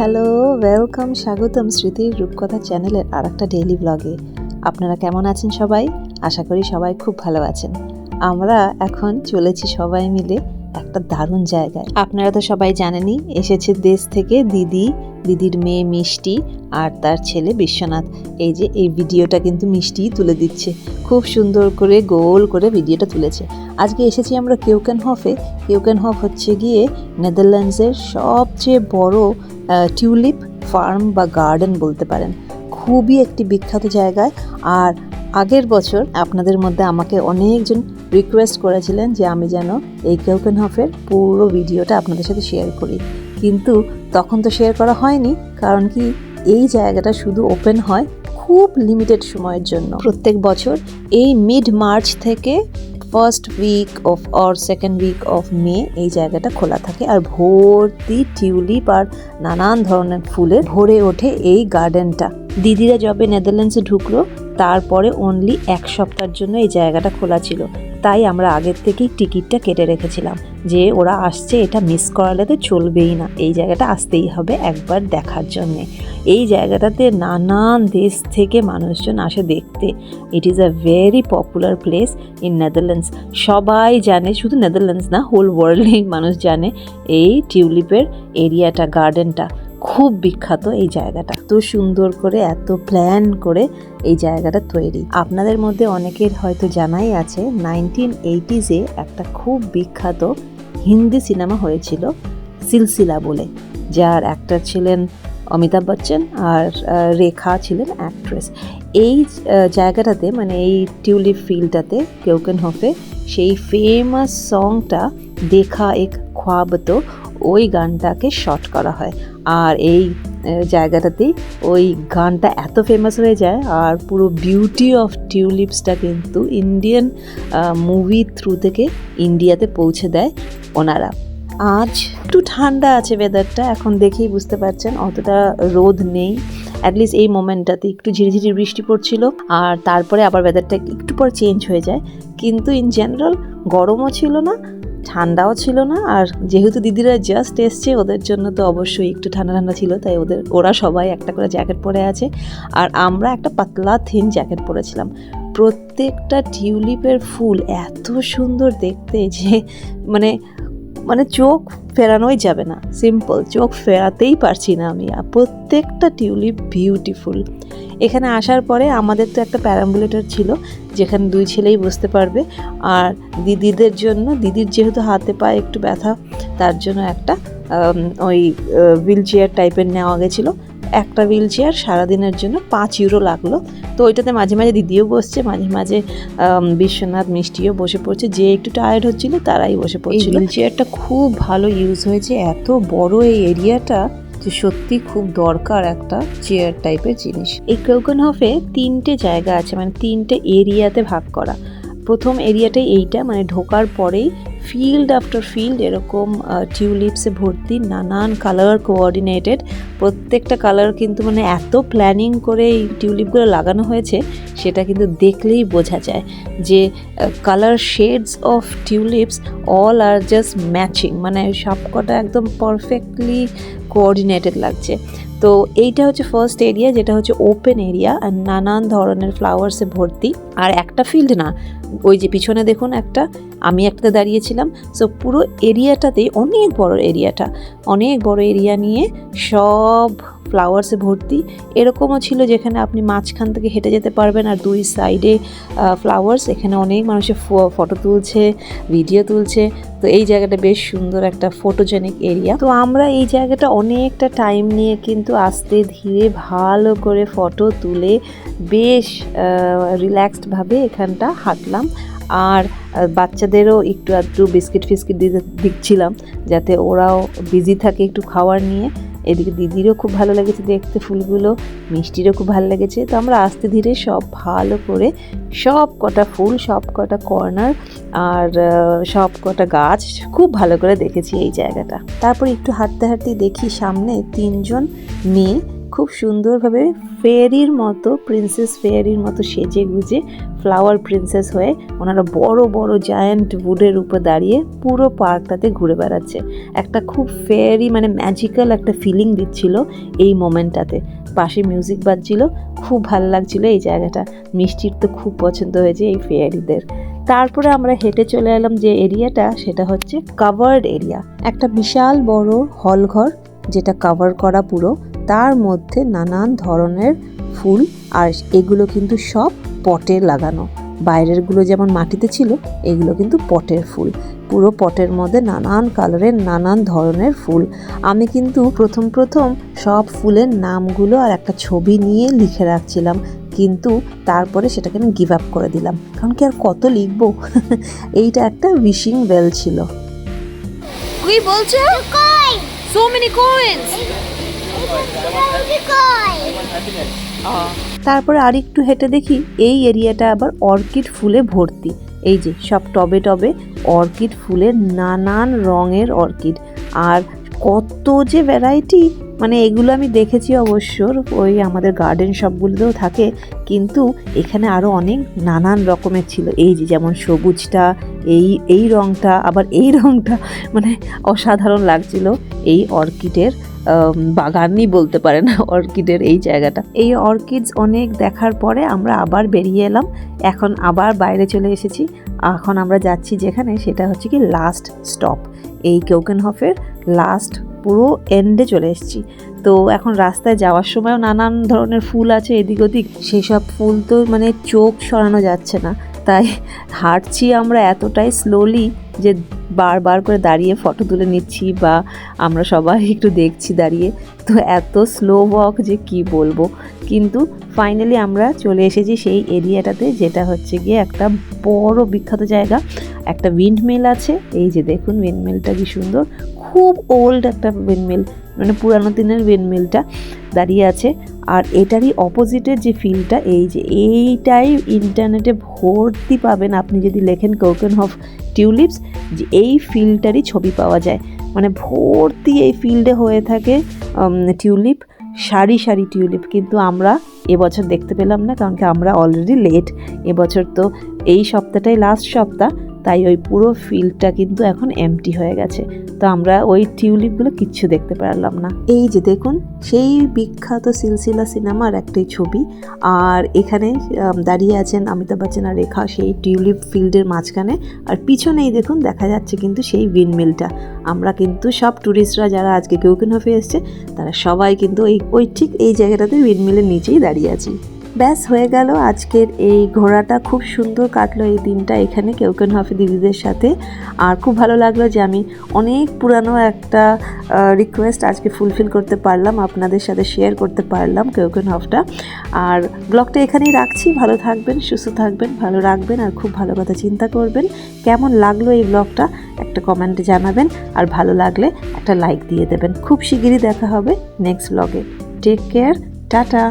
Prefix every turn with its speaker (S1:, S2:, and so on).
S1: Hello welcome স্বাগতম স্মৃতির রূপকথা চ্যানেলের আর একটা ডেইলি ব্লগে আপনারা কেমন আছেন সবাই? আশা করি সবাই খুব ভালো আছেন। আমরা এখন চলেছি সবাই মিলে একটা দারুণ জায়গায়। আপনারা তো সবাই জানেনই, এসেছে দেশ থেকে দিদি, দিদির মেয়ে মিষ্টি আর তার ছেলে বিশ্বনাথ। এই যে, এই ভিডিওটা কিন্তু মিষ্টিই তুলে দিচ্ছে। খুব সুন্দর করে, গোল করে ভিডিওটা তুলেছে। আজকে এসেছি আমরা কেউকেনহফে। কেউকেনহফ হচ্ছে গিয়ে নেদারল্যান্ডসের সবচেয়ে বড় টিউলিপ ফার্ম বা গার্ডেন বলতে পারেন, খুবই একটি বিখ্যাত জায়গায়। আর আগের বছর আপনাদের মধ্যে আমাকে অনেকজন রিকোয়েস্ট করেছিলেন যে আমি যেন এই কেউকেনহফের পুরো ভিডিওটা আপনাদের সাথে শেয়ার করি। কিন্তু তখন তো শেয়ার করা হয়নি, কারণ কি এই জায়গাটা শুধু ওপেন হয় খুব লিমিটেড সময়ের জন্য। প্রত্যেক বছর এই মিড মার্চ থেকে first week of or second week of May এই জায়গাটা খোলা থাকে। আর ভর্তি টিউলিপ আর নানান ধরনের ফুলে ভরে ওঠে এই গার্ডেনটা। দিদিরা যবে নেদারল্যান্ডসে ঢুকলো, তারপরে অনলি এক সপ্তাহের জন্য এই জায়গাটা খোলা ছিল। তাই আমরা আগের থেকেই টিকিটটা কেটে রেখেছিলাম যে ওরা আসছে, এটা মিস করালে তো চলবেই না। এই জায়গাটা আসতেই হবে একবার দেখার জন্যে। এই জায়গাটাতে নানান দেশ থেকে মানুষজন আসে দেখতে। It is a very popular place in Netherlands সবাই জানে, শুধু নেদারল্যান্ডস না হোল ওয়ার্ল্ডেই মানুষ জানে এই টিউলিপের এরিয়াটা গার্ডেনটা খুব বিখ্যাত এই জায়গাটা। এত সুন্দর করে, এত প্ল্যান করে এই জায়গাটা তৈরি। আপনাদের মধ্যে অনেকের হয়তো জানাই আছে নাইনটিন এইটিজে একটা খুব বিখ্যাত হিন্দি সিনেমা হয়েছিল সিলসিলা বলে, যার অ্যাক্টর ছিলেন অমিতাভ বচ্চন আর রেখা ছিলেন অ্যাক্ট্রেস এই জায়গাটাতে মানে এই টিউলিপ ফিল্ডটাতে কেউকেনহফে সেই ফেমাস সংটা দেখা এক খোয়াব তো ওই গানটাকে শর্ট করা হয়। আর এই জায়গাটাতেই ওই গানটা এত ফেমাস হয়ে যায় আর পুরো বিউটি অফ টিউলিপসটা কিন্তু ইন্ডিয়ান মুভি থ্রু থেকে ইন্ডিয়াতে পৌঁছে দেয় ওনারা। আজ একটু ঠান্ডা আছে ওয়েদারটা এখন দেখেই বুঝতে পারছেন অতটা রোদ নেই। অ্যাটলিস্ট এই মোমেন্টটাতে একটু ঝিরিঝিরি বৃষ্টি পড়ছিল আর তারপরে আবার ওয়েদারটা একটু পর চেঞ্জ হয়ে যায়। কিন্তু ইন জেনারেল গরমও ছিল না ঠান্ডাও ছিল না, আর যেহেতু দিদিরা জাস্ট এসছে, ওদের জন্য তো অবশ্যই একটু ঠান্ডা ঠান্ডা ছিল, তাই ওদের, ওরা সবাই একটা করে জ্যাকেট পরে আছে। আর আমরা একটা পাতলা থিন জ্যাকেট পরেছিলাম। প্রত্যেকটা টিউলিপের ফুল এত সুন্দর দেখতে যে মানে মানে চোখ ফেরানোই যাবে না। সিম্পল চোখ ফেরাতেই পারছি না আমি। প্রত্যেকটা টিউলিপ বিউটিফুল এখানে আসার পরে আমাদের তো একটা প্যারাম্বুলেটর ছিল, যেখানে দুই ছেলেই বসতে পারবে। আর দিদিদের জন্য, দিদির যেহেতু হাতে পায়ে একটু ব্যথা, তার জন্য একটা ওই হুইল চেয়ার টাইপের নেওয়া গেছিল। একটা হুইল চেয়ার সারাদিনের জন্য পাঁচ ইউরো লাগল। তো ওইটাতে মাঝে মাঝে দিদিও বসছে মাঝে মাঝে বিশ্বনাথ মিষ্টিও বসে পড়ছে। যে একটু টায়ার্ড হচ্ছিল তারাই বসে পড়ছিল। হুইল চেয়ারটা খুব ভালো ইউজ হয়েছে। এত বড় এই এরিয়াটা যে সত্যি খুব দরকার একটা চেয়ার টাইপের জিনিস। এই কেউকনহফে তিনটে জায়গা আছে মানে তিনটে এরিয়াতে ভাগ করা। প্রথম এরিয়াটাই এইটা মানে ঢোকার পরেই ফিল্ড আফটার ফিল্ড এরকম টিউলিপসে ভর্তি, নানান কালার কোঅর্ডিনেটেড প্রত্যেকটা কালার কিন্তু মানে এত প্ল্যানিং করে এই টিউলিপগুলো লাগানো হয়েছে, সেটা কিন্তু দেখলেই বোঝা যায় যে colour shades of tulips all R just matching মানে সবকটা একদম পারফেক্টলি কোঅর্ডিনেটেড লাগছে। তো এইটা হচ্ছে ফার্স্ট এরিয়া যেটা হচ্ছে ওপেন এরিয়া আর নানান ধরনের ফ্লাওয়ার্সে ভর্তি। আর একটা ফিল্ড না, ওই যে পিছনে দেখুন একটা, আমি একটাতে দাঁড়িয়েছিলাম। সো পুরো এরিয়াটাতেই অনেক বড় এরিয়াটা অনেক বড় এরিয়া নিয়ে সব ফ্লাওয়ার্সে ভর্তি। এরকমও ছিল যেখানে আপনি মাঝখান থেকে হেঁটে যেতে পারবেন আর দুই সাইডে ফ্লাওয়ার্স। এখানে অনেক মানুষের ফটো তুলছে, ভিডিও তুলছে। তো এই জায়গাটা বেশ সুন্দর একটা ফটোজেনিক এরিয়া। তো আমরা এই জায়গাটা অনেকটা টাইম নিয়ে কিন্তু আস্তে ধীরে ভালো করে ফটো তুলে বেশ রিল্যাক্সডভাবে এখানটা হাঁটলাম। আর বাচ্চাদেরও একটু আধটু বিস্কিট ফিস্কিট দিতে দিচ্ছিলাম, যাতে ওরাও বিজি থাকে একটু খাওয়ার নিয়ে। এদিকে দিদিরও খুব ভালো লেগেছে দেখতে, ফুলগুলো, মিষ্টিরও খুব ভালো লেগেছে। তো আমরা আস্তে ধীরে সব ভালো করে সব কটা ফুল, সব কটা কর্নার আর সব কটা গাছ খুব ভালো করে দেখেছি এই জায়গাটা। তারপর একটু হাঁটতে হাঁটতে দেখি সামনে তিনজন মেয়ে খুব সুন্দরভাবে ফেয়ারির মতো প্রিন্সেস ফেয়ারির মতো সেজে গুজে ফ্লাওয়ার প্রিন্সেস হয়ে ওনারা বড় বড় জায়ান্ট উডের উপর দাঁড়িয়ে পুরো পার্কটাতে ঘুরে বেড়াচ্ছে। একটা খুব ফেয়ারি মানে ম্যাজিক্যাল একটা ফিলিং দিচ্ছিল এই মোমেন্টটাতে পাশে মিউজিক বাজছিল, খুব ভালো লাগছিল এই জায়গাটা। মিষ্টির তো খুব পছন্দ হয়েছে এই ফেয়ারিদের তারপরে আমরা হেঁটে চলে এলাম যে এরিয়াটা সেটা হচ্ছে কাভার্ড এরিয়া একটা বিশাল বড় হল ঘর, যেটা কভার করা পুরো। তার মধ্যে নানান ধরনের ফুল আর এগুলো কিন্তু সব পটে লাগানো। বাইরেরগুলো যেমন মাটিতে ছিল এগুলো কিন্তু পটের ফুল। পুরো পটের মধ্যে নানান কালারের নানান ধরনের ফুল। আমি কিন্তু প্রথম প্রথম সব ফুলের নামগুলো আর একটা ছবি নিয়ে লিখে রাখছিলাম কিন্তু তারপরে সেটাকে আমি গিভ আপ করে দিলাম। কারণ কি আর কত লিখব? এইটা একটা উইশিং বেল ছিল।
S2: কি বলছে? সো মেনি কয়েন্স
S1: তারপরে আরেকটু হেঁটে দেখি এই এরিয়াটা আবার অর্কিড ফুলে ভর্তি। এই যে, সব টবে টবে অর্কিড ফুলের নানান রঙের অর্কিড। আর কত যে ভ্যারাইটি মানে এগুলো আমি দেখেছি অবশ্য, ওই আমাদের গার্ডেন সবগুলোতেও থাকে, কিন্তু এখানে আরও অনেক নানান রকমের ছিল। এই যে, যেমন সবুজটা, এই এই রঙটা আবার এই রঙটা মানে অসাধারণ লাগছিল এই অর্কিডের বাগানই বলতে পারেন অর্কিডের এই জায়গাটা। এই অর্কিডস অনেক দেখার পরে আমরা আবার বেরিয়ে এলাম। এখন আবার বাইরে চলে এসেছি। এখন আমরা যাচ্ছি যেখানে, সেটা হচ্ছে কি লাস্ট স্টপ এই কেউকেনহফের লাস্ট পুরো এন্ডে চলে এসেছি। তো এখন রাস্তায় যাওয়ার সময়ও নানান ধরনের ফুল আছে এদিক ওদিক। সেসব ফুল তো মানে চোখ সরানো যাচ্ছে না। তাই হাঁটছি আমরা এতটাই স্লোলি যে বারবার করে দাঁড়িয়ে ফটো তুলে নিচ্ছি বা আমরা সবাই একটু দেখছি দাঁড়িয়ে। তো এত স্লো ওয়াক যে কি বলব? কিন্তু ফাইনালি আমরা চলে এসেছি সেই এরিয়াটাতে যেটা হচ্ছে গিয়ে একটা বড় বিখ্যাত জায়গা। একটা উইন্ডমিল আছে। এই যে দেখুন উইন্ডমিলটা কি সুন্দর। খুব ওল্ড একটা উইন্ডমিল মানে পুরানো দিনের উইন্ডমিলটা দাঁড়িয়ে আছে। আর এটারই অপোজিটের যে ফিল্ডটা এই যে এইটাই ইন্টারনেটে ভর্তি পাবেন আপনি যদি লেখেন কোকেন হফ টিউলিপস যে এই ফিল্ডটারই ছবি পাওয়া যায়। মানে ভর্তি এই ফিল্ডে হয়ে থাকে টিউলিপ সারি সারি টিউলিপ কিন্তু আমরা এবছর দেখতে পেলাম না, কারণ কি আমরা অলরেডি লেট এবছর তো এই সপ্তাহটাই লাস্ট সপ্তাহ। তাই ওই পুরো ফিল্ডটা কিন্তু এখন এমটি হয়ে গেছে। তো আমরা ওই টিউলিপগুলো কিচ্ছু দেখতে পারলাম না। এই যে দেখুন, সেই বিখ্যাত সিলসিলা সিনেমার একটাই ছবি। আর এখানে দাঁড়িয়ে আছেন অমিতাভ বচ্চন আর রেখা সেই টিউলিপ ফিল্ডের মাঝখানে। আর পিছনেই দেখুন, দেখা যাচ্ছে কিন্তু সেই উইন্ডমিলটা আমরা কিন্তু সব ট্যুরিস্টরা যারা আজকে কেউকেন হফে এসছে, তারা সবাই কিন্তু ওই ওই ঠিক এই জায়গাটাতে উইন্ডমিলের নিচেই দাঁড়িয়ে আছি। ব্যাস, হয়ে গেল। আজকের এই ঘোরাটা খুব সুন্দর কাটলো এই দিনটা এখানে কেউকেন হফে দিদিদের সাথে। আর খুব ভালো লাগল যে আমি অনেক পুরানো একটা রিকোয়েস্ট আজকে ফুলফিল করতে পারলাম, আপনাদের সাথে শেয়ার করতে পারলাম কেউকেন হফটা আর ব্লগটা এখানেই রাখছি। ভালো থাকবেন, সুস্থ থাকবেন, ভালো রাখবেন আর খুব ভালো কথা চিন্তা করবেন। কেমন লাগল এই ব্লগটা একটা কমেন্টে জানাবেন। আর ভালো লাগলে একটা লাইক দিয়ে দেবেন। খুব শিগগিরই দেখা হবে নেক্সট ব্লগে টেক কেয়ার টাটা।